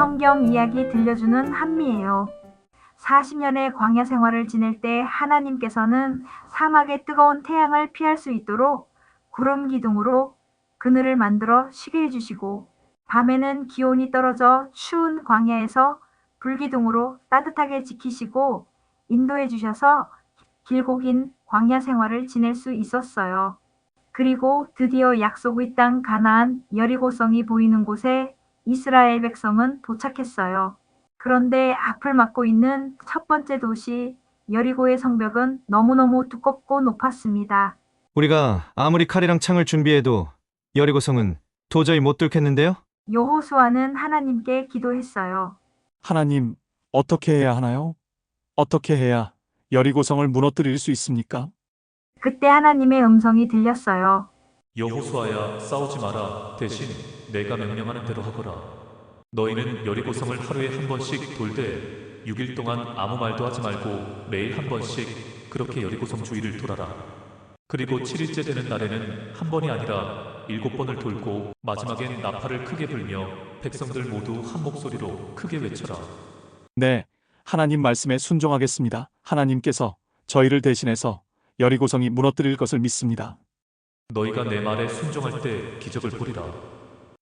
성경 이야기 들려주는 한미예요. 40년의 광야 생활을 지낼 때 하나님께서는 사막의 뜨거운 태양을 피할 수 있도록 구름 기둥으로 그늘을 만들어 쉬게 해주시고 밤에는 기온이 떨어져 추운 광야에서 불기둥으로 따뜻하게 지키시고 인도해 주셔서 길고 긴 광야 생활을 지낼 수 있었어요. 그리고 드디어 약속의 땅 가나안 여리고성이 보이는 곳에 이스라엘 백성은 도착했어요. 그런데 앞을 막고 있는 첫 번째 도시 여리고의 성벽은 너무너무 두껍고 높았습니다. 우리가 아무리 칼이랑 창을 준비해도 여리고성은 도저히 못 뚫겠는데요? 여호수아는 하나님께 기도했어요. 하나님, 어떻게 해야 하나요? 어떻게 해야 여리고성을 무너뜨릴 수 있습니까? 그때 하나님의 음성이 들렸어요. 여호수아야 싸우지 마라 대신 내가 명령하는 대로 하거라 너희는 여리고성을 하루에 한 번씩 돌되 6일 동안 아무 말도 하지 말고 매일 한 번씩 그렇게 여리고성 주위를 돌아라 그리고 7일째 되는 날에는 한 번이 아니라 일곱 번을 돌고 마지막엔 나팔을 크게 불며 백성들 모두 한 목소리로 크게 외쳐라 네, 하나님 말씀에 순종하겠습니다. 하나님께서 저희를 대신해서 여리고성이 무너뜨릴 것을 믿습니다. 너희가 내 말에 순종할 때 기적을 보리라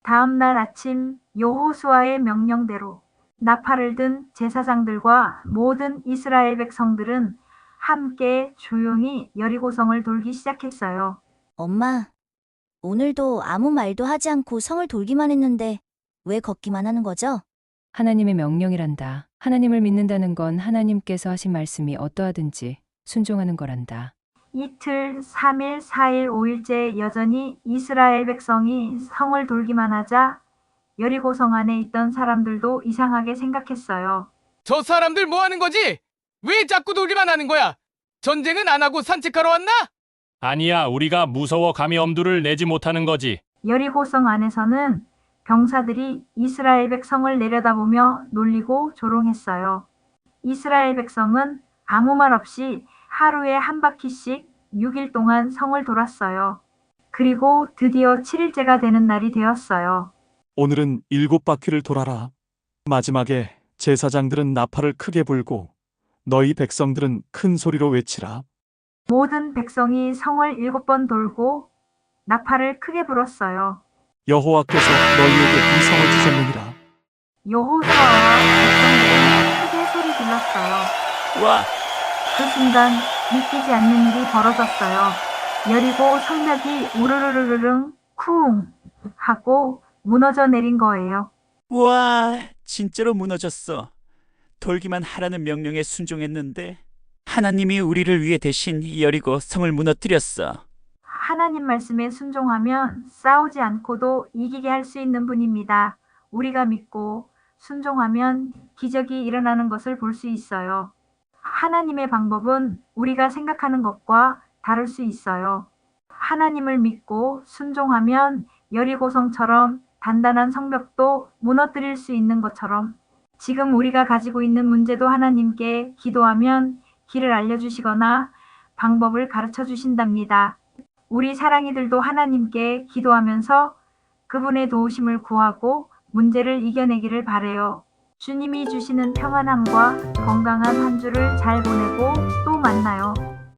다음 날 아침 여호수아의 명령대로 나팔을 든 제사장들과 모든 이스라엘 백성들은 함께 조용히 여리고성을 돌기 시작했어요. 엄마, 오늘도 아무 말도 하지 않고 성을 돌기만 했는데 왜 걷기만 하는 거죠? 하나님의 명령이란다. 하나님을 믿는다는 건 하나님께서 하신 말씀이 어떠하든지 순종하는 거란다. 이틀, 3일, 4일, 5일째 여전히 이스라엘 백성이 성을 돌기만 하자 여리고 성 안에 있던 사람들도 이상하게 생각했어요. 저 사람들 뭐 하는 거지? 왜 자꾸 돌기만 하는 거야? 전쟁은 안 하고 산책하러 왔나? 아니야, 우리가 무서워 감히 엄두를 내지 못하는 거지. 여리고 성 안에서는 병사들이 이스라엘 백성을 내려다보며 놀리고 조롱했어요. 이스라엘 백성은 아무 말 없이 하루에 한 바퀴씩 6일 동안 성을 돌았어요. 그리고 드디어 7일째가 되는 날이 되었어요. 오늘은 일곱 바퀴를 돌아라. 마지막에 제사장들은 나팔을 크게 불고 너희 백성들은 큰 소리로 외치라. 모든 백성이 성을 일곱 번 돌고 나팔을 크게 불었어요. 여호와께서 너희에게 이 성을 주셨느니라. 여호수아와 백성들은 크게 소리 질렀어요. 와, 그 순간 믿기지 않는 일이 벌어졌어요. 여리고 성벽이 우르르르릉 쿵 하고 무너져 내린 거예요. 와, 진짜로 무너졌어. 돌기만 하라는 명령에 순종했는데 하나님이 우리를 위해 대신 여리고 성을 무너뜨렸어. 하나님 말씀에 순종하면 싸우지 않고도 이기게 할 수 있는 분입니다. 우리가 믿고 순종하면 기적이 일어나는 것을 볼 수 있어요. 하나님의 방법은 우리가 생각하는 것과 다를 수 있어요. 하나님을 믿고 순종하면 여리고성처럼 단단한 성벽도 무너뜨릴 수 있는 것처럼 지금 우리가 가지고 있는 문제도 하나님께 기도하면 길을 알려주시거나 방법을 가르쳐 주신답니다. 우리 사랑이들도 하나님께 기도하면서 그분의 도우심을 구하고 문제를 이겨내기를 바래요. 주님이 주시는 평안함과 건강한 한 주를 잘 보내고 또 만나요.